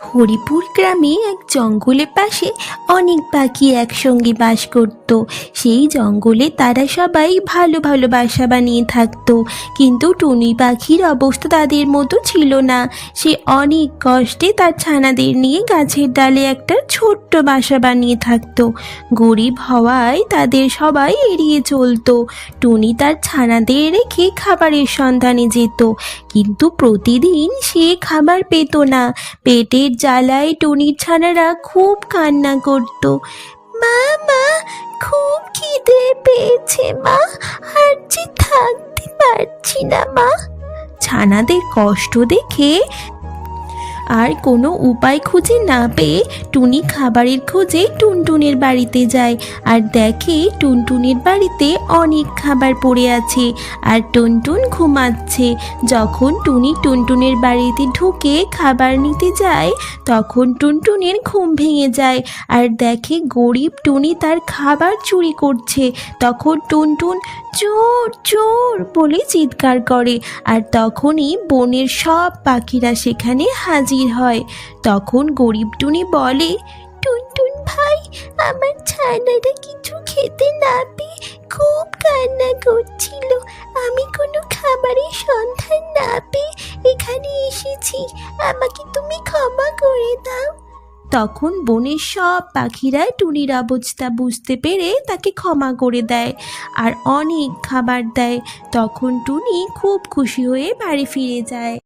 হরিপুর গ্রামে এক জঙ্গলের পাশে অনেক পাখি একসঙ্গে বাস করত। সেই জঙ্গলে তারা সবাই ভালো ভালো বাসা বানিয়ে থাকতো। কিন্তু টুনি পাখির অবস্থা তাদের মতো ছিল না। সে অনেক কষ্টে তার ছানাদের নিয়ে গাছের ডালে একটা ছোট্ট বাসা বানিয়ে থাকতো। গরিব হওয়ায় তাদের সবাই এড়িয়ে চলতো। টুনি তার ছানাদের রেখে খাবারের সন্ধানে যেত। কিন্তু প্রতিদিন সে খাবার পেত না। পেটের জ্বালায় টুনির ছানারা খুব কান্না করত। মা মা খুব খিদে পেয়েছে মা, আর যে থাকতে পারছি না মা। ছানাদের কষ্ট দেখে আর কোনো উপায় খুঁজে না পেয়ে টুনি খাবারের খোঁজে টুনটুনের বাড়িতে যায়। আর দেখে টুনটুনের বাড়িতে অনেক খাবার পড়ে আছে আর টুনটুন ঘুমাচ্ছে। যখন টুনি টুনটুনের বাড়িতে ঢুকে খাবার নিতে যায়, তখন টুনটুনের ঘুম ভেঙে যায়। আর দেখে গরিব টুনি তার খাবার চুরি করছে। তখন টুনটুন চোর চোর বলে চিৎকার করে। আর তখনই বনের সব পাখিরা সেখানে হাজির হয়। তখন গরিব টুনি বলে টুনটুন ভাই, আমার ছানারা কিছু খেতে না পেয়ে খুব কান্না করছিল। আমি কোনো খাবারের সন্ধান না পেয়ে এখানে এসেছি। আমাকে তুমি ক্ষমা করে দাও। তখন বনের সব পাখিরা টুনির অবস্থা বুঝতে পেরে তাকে ক্ষমা করে দেয় আর অনেক খাবার দেয়। তখন টুনি খুব খুশি হয়ে বাড়ি ফিরে যায়।